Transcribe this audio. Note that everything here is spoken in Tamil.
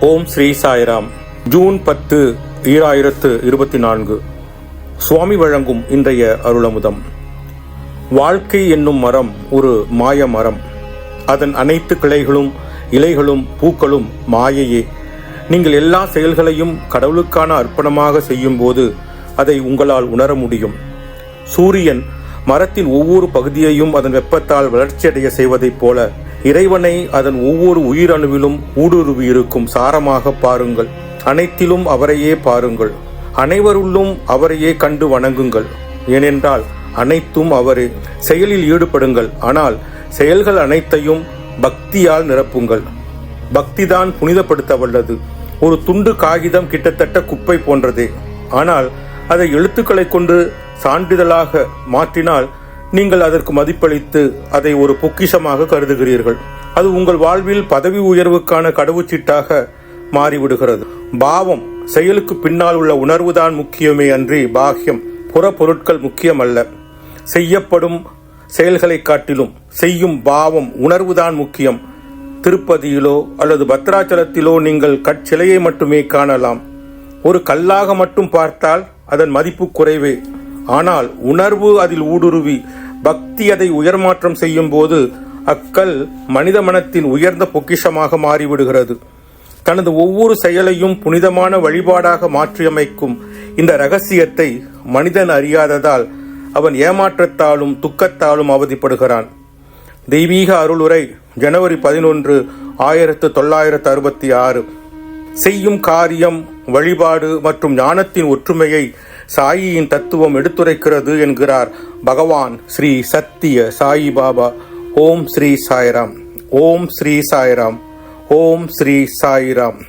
ஓம் ஸ்ரீ சாய்ராம். ஜூன் பத்து ஈராயிரத்து இருபத்தி நான்கு. சுவாமி வழங்கும் இன்றைய அருளமுதம். வாழ்க்கை என்னும் மரம் ஒரு மாய மரம். அதன் அனைத்து கிளைகளும் இலைகளும் பூக்களும் மாயையே. நீங்கள் எல்லா செயல்களையும் கடவுளுக்கான அர்ப்பணமாக செய்யும்போது அதை உங்களால் உணர முடியும். சூரியன் மரத்தின் ஒவ்வொரு பகுதியையும் அதன் வெப்பத்தால் வளர்ச்சியடைய செய்வதைப் போல இறைவனை அதன் ஒவ்வொரு உயிரணுவிலும் ஊடுருவி இருக்கும் சாரமாக பாருங்கள். அனைத்திலும் அவரையே பாருங்கள். அனைவருள்ளும் அவரையே கண்டு வணங்குங்கள். ஏனென்றால் அனைத்தும் அவரே. செயலில் ஈடுபடுங்கள். ஆனால் செயல்கள் அனைத்தையும் பக்தியால் நிரப்புங்கள். பக்திதான் புனிதப்படுத்த வல்லது ஒரு துண்டு காகிதம் கிட்டத்தட்ட குப்பை போன்றதே. ஆனால் அதை எழுத்துக்களை கொண்டு சான்றிதழாக மாற்றினால் நீங்கள் அதற்கு மதிப்பளித்து அதை ஒரு பொக்கிஷமாக கருதுகிறீர்கள். அது உங்கள் வாழ்வில் பதவி உயர்வுக்கான கடவுச்சீட்டாக மாறிவிடுகிறது. பாவம் செயலுக்கு பின்னால் உள்ள உணர்வுதான் முக்கியமே அன்றி பாக்கியம் புற பொருட்கள் முக்கியமல்ல. செய்யப்படும் செயல்களை காட்டிலும் செய்யும் பாவம் உணர்வுதான் முக்கியம். திருப்பதியிலோ அல்லது பத்ராச்சலத்திலோ நீங்கள் கற்சிலையை மட்டுமே காணலாம். ஒரு கல்லாக மட்டும் பார்த்தால் அதன் மதிப்பு குறைவே. ஆனால் உணர்வு அதில் ஊடுருவி பக்தி அதை உயர்மாற்றம் செய்யும் போது அக்கல் மனித மனத்தின் உயர்ந்த பொக்கிஷமாக மாறிவிடுகிறது. தனது ஒவ்வொரு செயலையும் புனிதமான வழிபாடாக மாற்றியமைக்கும் இந்த ரகசியத்தை மனிதன் அறியாததால் அவன் ஏமாற்றத்தாலும் துக்கத்தாலும் அவதிப்படுகிறான். தெய்வீக அருளுரை ஜனவரி பதினொன்று ஆயிரத்து தொள்ளாயிரத்து அறுபத்தி ஆறு. செய்யும் காரியம் வழிபாடு மற்றும் ஞானத்தின் ஒற்றுமையை சாயியின் தத்துவம் எடுத்துரைக்கிறது என்கிறார் பகவான் ஸ்ரீ சத்திய சாயி பாபா. ஓம் ஸ்ரீ சாய்ராம். ஓம் ஸ்ரீ சாய்ராம். ஓம் ஸ்ரீ சாய்ராம்.